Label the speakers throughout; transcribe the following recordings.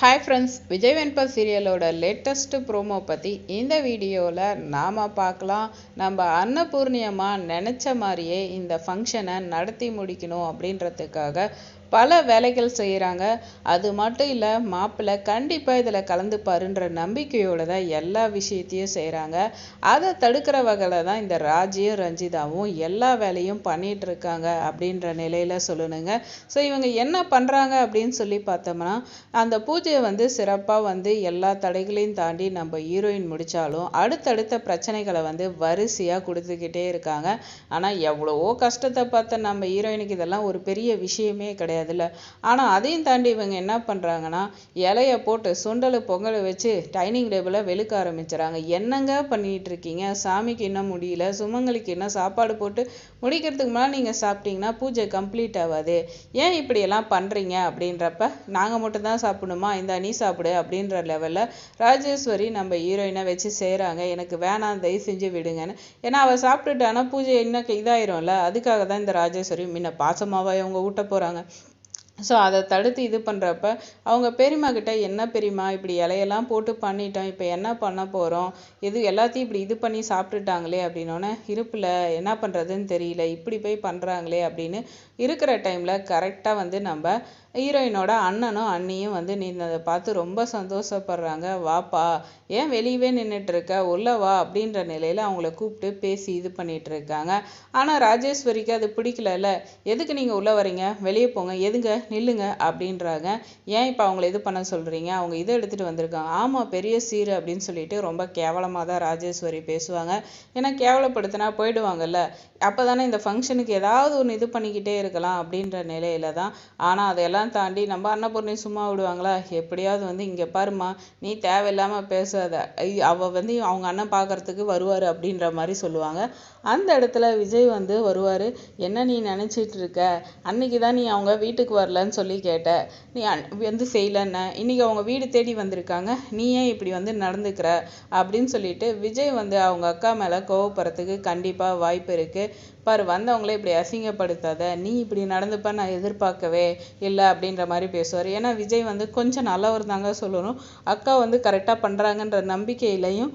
Speaker 1: Hi friends Vijay வெண்பல் சீரியலோட latest promo பற்றி இந்த வீடியோவில் நாம் பார்க்கலாம். நம்ம அன்னபூர்ணியமாக நினச்ச மாதிரியே இந்த ஃபங்க்ஷனை நடத்தி முடிக்கணும் அப்படின்றதுக்காக பல வேலைகள் செய்கிறாங்க அது மட்டும் இல்லை மாப்பிள்ளை கண்டிப்பாக இதில் கலந்துப்பாருன்ற நம்பிக்கையோடு தான் எல்லா விஷயத்தையும் செய்கிறாங்க அதை தடுக்கிற வகையில் தான் இந்த ராஜியும் ரஞ்சிதாவும் எல்லா வேலையும் பண்ணிகிட்ருக்காங்க இருக்காங்க அப்படின்ற நிலையில் சொல்லணுங்க. ஸோ இவங்க என்ன பண்ணுறாங்க அப்படின்னு சொல்லி பார்த்தோம்னா அந்த பூஜையை வந்து சிறப்பாக வந்து எல்லா தடைகளையும் தாண்டி நம்ம ஹீரோயின் முடித்தாலும் அடுத்தடுத்த பிரச்சனைகளை வந்து வரிசையாக கொடுத்துக்கிட்டே இருக்காங்க. ஆனால் எவ்வளவோ கஷ்டத்தை பார்த்த நம்ம ஹீரோயினுக்கு இதெல்லாம் ஒரு பெரிய விஷயமே கிடையாது. கிடையாதுல்ல ஆனால் அதையும் தாண்டி இவங்க என்ன பண்ணுறாங்கன்னா இலையை போட்டு சுண்டலை பொங்கலை வச்சு டைனிங் டேபிளை வெளுக்க ஆரம்பிச்சிடறாங்க என்னங்க பண்ணிகிட்டு இருக்கீங்க சாமிக்கு இன்னும் முடியல. சுமங்கலிக்கு என்ன சாப்பாடு போட்டு முடிக்கிறதுக்கு முன்னால் நீங்கள் சாப்பிட்டீங்கன்னா பூஜை கம்ப்ளீட் ஆகாது. ஏன் இப்படியெல்லாம் பண்ணுறீங்க அப்படின்றப்ப நாங்கள் மட்டும் தான் சாப்பிடணுமா? இந்த நீ சாப்பிடு அப்படின்ற லெவலில் ராஜேஸ்வரி நம்ம ஹீரோயினை வச்சு செய்கிறாங்க எனக்கு வேணாம் தயவு செஞ்சு விடுங்கன்னு. ஏன்னா அவள் சாப்பிட்டுட்டானா பூஜை இன்னும் இதாயிரும்ல. அதுக்காக தான் இந்த ராஜேஸ்வரி முன்ன பாசமாவா அவங்க ஊட்ட போகிறாங்க ஸோ அதை தடுத்து இது பண்ணுறப்ப அவங்க பெரியம்மா கிட்டே என்ன பெரியம்மா இப்படி இலையெல்லாம் போட்டு பண்ணிட்டோம். இப்போ என்ன பண்ண போகிறோம் எது எல்லாத்தையும் இப்படி இது பண்ணி சாப்பிட்டுட்டாங்களே? அப்படின்னோடனே இருப்பில் என்ன பண்ணுறதுன்னு தெரியல. இப்படி போய் பண்ணுறாங்களே அப்படின்னு இருக்கிற டைமில் கரெக்டாக வந்து நம்ம ஹீரோயினோட அண்ணனும் அண்ணியும் வந்து நீ அதை பார்த்து ரொம்ப சந்தோஷப்படுறாங்க. வாப்பா ஏன் வெளியவே நின்றுட்டு இருக்க வா அப்படின்ற நிலையில் அவங்கள கூப்பிட்டு பேசி இது பண்ணிகிட்டு இருக்காங்க ஆனால் ராஜேஸ்வரிக்கு அது பிடிக்கலல்ல. எதுக்கு நீங்கள் உள்ளே வரீங்க? வெளியே போங்க. எதுங்க? நில்லுங்க அப்படின்றாங்க. ஏன் இப்போ அவங்கள இது பண்ண சொல்கிறீங்க அவங்க இதை எடுத்துகிட்டு வந்திருக்காங்க. ஆமாம் பெரிய சீரு அப்படின்னு சொல்லிட்டு ரொம்ப கேவலமாக தான் ராஜேஸ்வரி பேசுவாங்க. ஏன்னா கேவலப்படுத்தினா போயிடுவாங்கல்ல. அப்போ தானே இந்த ஃபங்க்ஷனுக்கு ஏதாவது ஒன்று இது பண்ணிக்கிட்டே இருக்கலாம் அப்படின்ற நிலையில தான். ஆனால் அதையெல்லாம் தாண்டி நம்ம அன்னபூர்ணி சும்மா விடுவாங்களா? எப்படியாவது வந்து இங்கே பாருமா நீ தேவையில்லாமல் பேசாத. அவள் வந்து அவங்க அண்ணன் பார்க்குறதுக்கு வருவார் அப்படின்ற மாதிரி சொல்லுவாங்க. அந்த இடத்துல விஜய் வந்து வருவார். என்ன நீ நினச்சிட்டு இருக்க? அன்னைக்கு தான் நீ அவங்க வீட்டுக்கு வரலன்னு சொல்லி கேட்ட. நீ வந்து செய்யலன்ன? இன்னைக்கு அவங்க வீடு தேடி வந்திருக்காங்க. நீ ஏன் இப்படி வந்து நடந்துக்கிற? அப்படின்னு சொல்லிட்டு விஜய் வந்து அவங்க அக்கா மேலே கோவப்படுறதுக்கு கண்டிப்பாக வாய்ப்பு இருக்குது பாரு வந்தவங்களே இப்படி அசிங்கப்படுத்தாத. நீ இப்படி நடந்துப்ப நான் எதிர்பார்க்கவே இல்லை. அப்படின்ற மாதிரி பேசுவார். ஏன்னா விஜய் வந்து கொஞ்சம் நல்லவர் தாங்க சொல்லணும். அக்கா வந்து கரெக்டாக பண்ணுறாங்கன்ற நம்பிக்கையிலையும்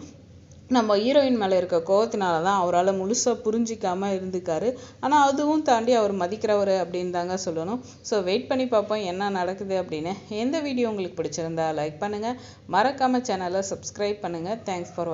Speaker 1: நம்ம ஹீரோயின் மேலே இருக்க கோவத்தினால தான் அவரால் முழுசாக புரிஞ்சிக்காமல் இருந்துக்காரு. ஆனால் அதுவும் தாண்டி அவர் மதிக்கிறவர் அப்படின்னு தாங்க சொல்லணும். ஸோ வெயிட் பண்ணி பார்ப்போம் என்ன நடக்குது அப்படின்னு. எந்த வீடியோ உங்களுக்கு பிடிச்சிருந்தா லைக் பண்ணுங்கள் மறக்காமல் சேனலை சப்ஸ்கிரைப் பண்ணுங்கள் தேங்க்ஸ் ஃபார் வாட்சிங்